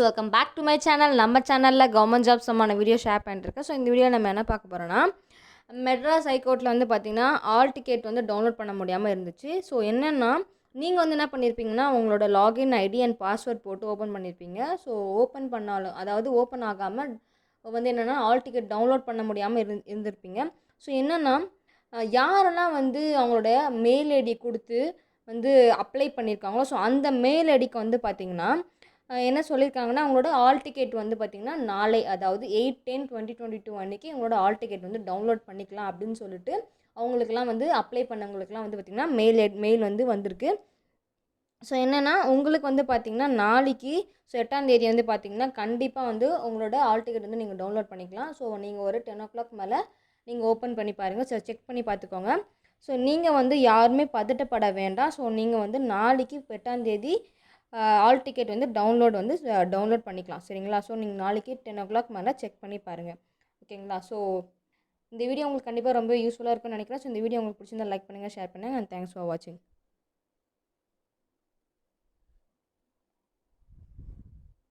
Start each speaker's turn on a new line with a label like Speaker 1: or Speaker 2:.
Speaker 1: So welcome back to my channel நம்ம சேனலில் government job சம்மான வீடியோ ஷேர் பண்ணிருக்கேன். ஸோ இந்த வீடியோ நம்ம என்ன பார்க்க போகிறோன்னா மெட்ராஸ் ஹைகோர்ட்டில் வந்து பார்த்திங்கன்னா ஆல் டிக்கெட் வந்து டவுன்லோட் பண்ண முடியாமல் இருந்துச்சு. ஸோ என்னென்னா நீங்கள் வந்து என்ன பண்ணியிருப்பீங்கன்னா உங்களோட லாகின் ஐடி அண்ட் பாஸ்வேர்ட் போட்டு ஓப்பன் பண்ணியிருப்பீங்க ஸோ ஓப்பன் பண்ணாலும் அதாவது ஓப்பன் ஆகாமல் வந்து என்னென்னா ஆல் டிக்கெட் டவுன்லோட் பண்ண முடியாமல் இருந் இருந்திருப்பீங்க. ஸோ என்னென்னா யாரெல்லாம் வந்து அவங்களோட மெயில் ஐடி கொடுத்து வந்து அப்ளை பண்ணியிருக்காங்களோ ஸோ அந்த மெயில் ஐடிக்கு வந்து பார்த்திங்கன்னா என்ன சொல்லியிருக்காங்கன்னா அவங்களோட ஆல் டிக்கெட் வந்து பார்த்திங்கன்னா நாளை அதாவது eight ten twenty twenty two அன்றைக்கி உங்களோட ஆல் டிக்கெட் வந்து டவுன்லோட் பண்ணிக்கலாம் அப்படின்னு சொல்லிட்டு அவங்களுக்குலாம் வந்து அப்ளை பண்ணவங்களுக்குலாம் வந்து பார்த்திங்கன்னா மெயில் மெயில் வந்து வந்திருக்கு. ஸோ என்னென்னா உங்களுக்கு வந்து பார்த்திங்கன்னா நாளைக்கு ஸோ எட்டாம் தேதி வந்து பார்த்திங்கன்னா கண்டிப்பாக வந்து உங்களோட ஆல் டிக்கெட் வந்து நீங்கள் டவுன்லோட் பண்ணிக்கலாம். ஸோ நீங்கள் ஒரு டென் ஓ கிளாக் மேலே நீங்கள் ஓப்பன் பண்ணி பாருங்கள் ஸோ செக் பண்ணி பார்த்துக்கோங்க ஸோ நீங்கள் வந்து யாருமே பதட்டப்பட வேண்டாம். ஸோ நீங்கள் வந்து நாளைக்கு எட்டாம் தேதி ஆல் டிக்கெட் வந்து டவுன்லோட் வந்து டவுன்லோட் பண்ணிக்கலாம். சரிங்களா? ஸோ நீங்கள் நாளைக்கு டென் ஓ கிளாக் மேலே செக் பண்ணி பாருங்கள் ஓகேங்களா? ஸோ இந்த வீடியோ உங்களுக்கு கண்டிப்பாக ரொம்ப யூஸ்ஃபுல்லாக இருக்கும்னு நினைக்கிறேன். ஸோ இந்த வீடியோ உங்களுக்கு பிடிச்சிருந்தா லைக் பண்ணுங்கள் ஷேர் பண்ணுங்கள் அண்ட் தேங்க்ஸ் ஃபார் வாட்சிங்.